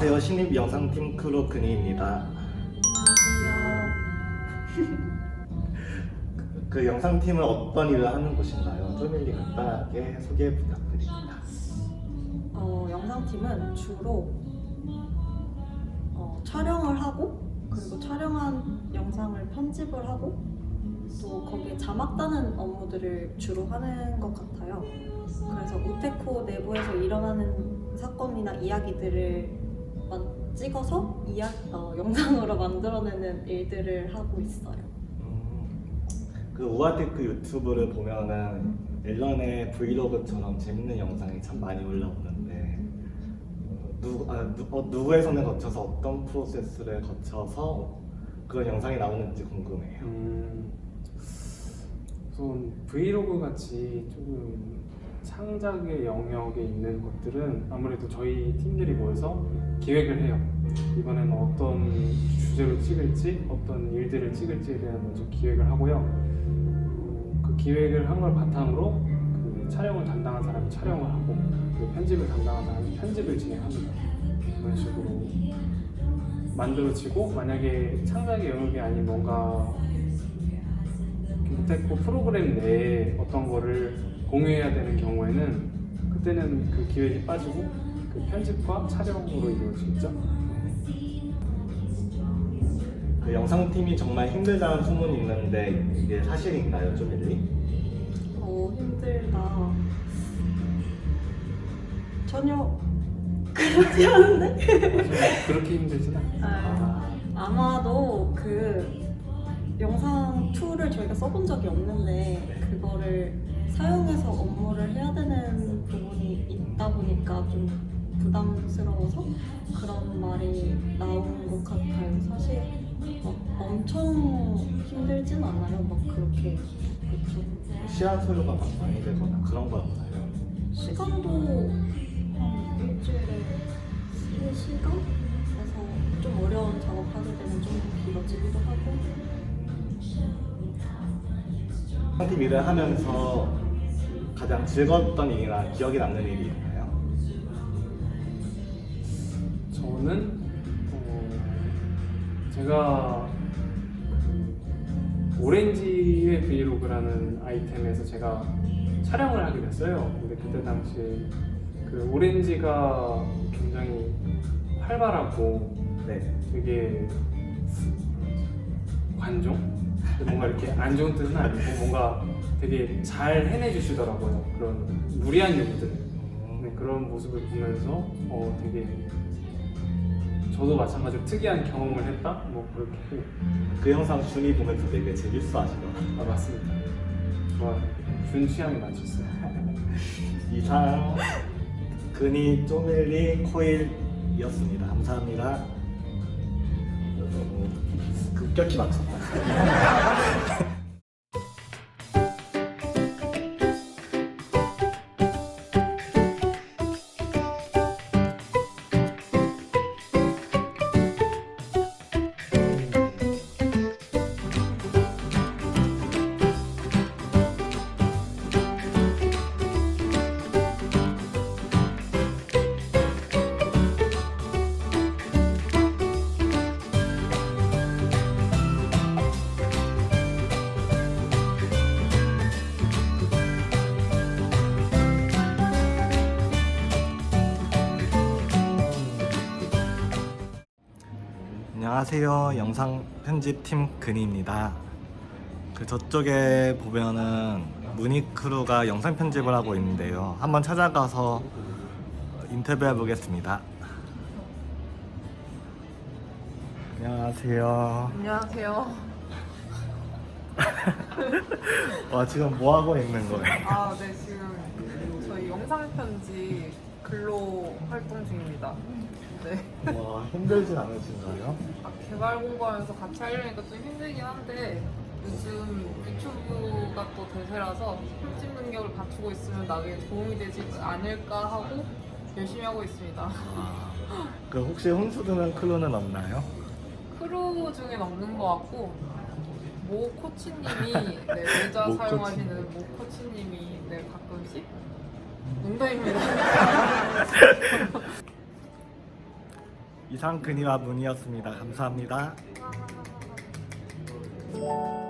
안녕하세요. 신입 영상팀 크루 근희입니다. 그 영상팀은 어떤 일을 하는 곳인가요? 쪼밀리 간단하게 소개 부탁드립니다. 어, 영상팀은 주로 어, 촬영을 하고 그리고 촬영한 영상을 편집을 하고 또 거기에 자막 따는 업무들을 주로 하는 것 같아요. 그래서 우테코 내부에서 일어나는 사건이나 이야기들을 만- 찍어서 이야, 어, 영상으로 만들어내는 일들을 하고 있어요. 음, 그 우아테크 유튜브를 보면은 일련의 브이로그처럼 재밌는 영상이 참 많이 올라오는데 어, 누, 아, 누, 어, 누구의 손을 거쳐서 어떤 프로세스를 거쳐서 그런 영상이 나오는지 궁금해요. 음, 우선 브이로그 같이 조금 창작의 영역에 있는 것들은 아무래도 저희 팀들이 모여서 기획을 해요. 이번에는 어떤 주제로 찍을지, 어떤 일들을 찍을지에 대한 먼저 기획을 하고요. 어, 그 기획을 한 걸 바탕으로 그 촬영을 담당한 사람이 촬영을 하고, 그 편집을 담당한 사람이 편집을 진행합니다. 이런 식으로 만들어지고 만약에 창작의 영역이 아닌 뭔가 기프테코 프로그램 내에 어떤 거를 공유해야 되는 경우에는 그때는 그 기획이 빠지고 그 편집과 촬영으로 이루어지겠죠. 그 영상팀이 정말 힘들다는 소문이 있는데 이게 사실인가요, 쪼밀리? 어, 힘들다. 전혀 그렇지 않은데? 그렇게 힘들진 않아요. 아, 아마도 그 영상 툴을 저희가 써본 적이 없는데 그거를 사용해서 업무를 해야 되는 부분이 있다 보니까 좀 부담스러워서 그런 말이 나오는 것 같아요. 사실 막 엄청 힘들진 않아요. 막 그렇게 그렇죠. 시간 소요가 막 많이 되거나 그런 건 없나요? 시간도 한 일주일에 3시간? 그래서 좀 어려운 작업하게 되면 좀 길어지기도 하고 영상팀 일을 하면서 가장 즐거웠던 일이나 기억에 남는 일이 있나요? 저는 어, 제가 그 오렌지의 브이로그라는 아이템에서 제가 촬영을 하게 됐어요. 근데 그때 당시에 그 오렌지가 굉장히 활발하고 네. 되게 관종? 뭔가 이렇게 안 좋은 뜻은 아니고 뭔가 되게 잘 해내주시더라고요. 그런 무리한 요구들. 네, 그런 모습을 보면서 어, 되게 저도 마찬가지로 특이한 경험을 했다? 뭐 그렇게 그 영상 준이 보면서 되게 재밌어 하시더라고요. 아, 맞습니다. 좋아요. 준 취향에 맞췄어요. 이상 근이 쪼밀리 코일이었습니다. 감사합니다. 급격히 맞췄다. 안녕하세요. 영상 편집팀 근희입니다. 그 저쪽에 보면은 무니크루가 영상 편집을 하고 있는데요. 한번 찾아가서 인터뷰해 보겠습니다. 안녕하세요. 안녕하세요. 와 지금 뭐 하고 있는 거예요? 아, 네, 지금 저희 영상 편지 근로 활동 중입니다. 네. 와 힘들진 않으신가요? 아, 개발 공부하면서 같이 하려니까 좀 힘들긴 한데 요즘 유튜브가 또 대세라서 편집 능력을 갖추고 있으면 나중에 도움이 되지 않을까 하고 열심히 하고 있습니다. 그 혹시 혼수 드는 크루는 없나요? 크루 중엔 없는 것 같고 모 코치님이 네, 모자 모 사용하시는 모 코치님이 네, 가끔씩 농담입니다. 이상 근이와 문이었습니다. 감사합니다. 와.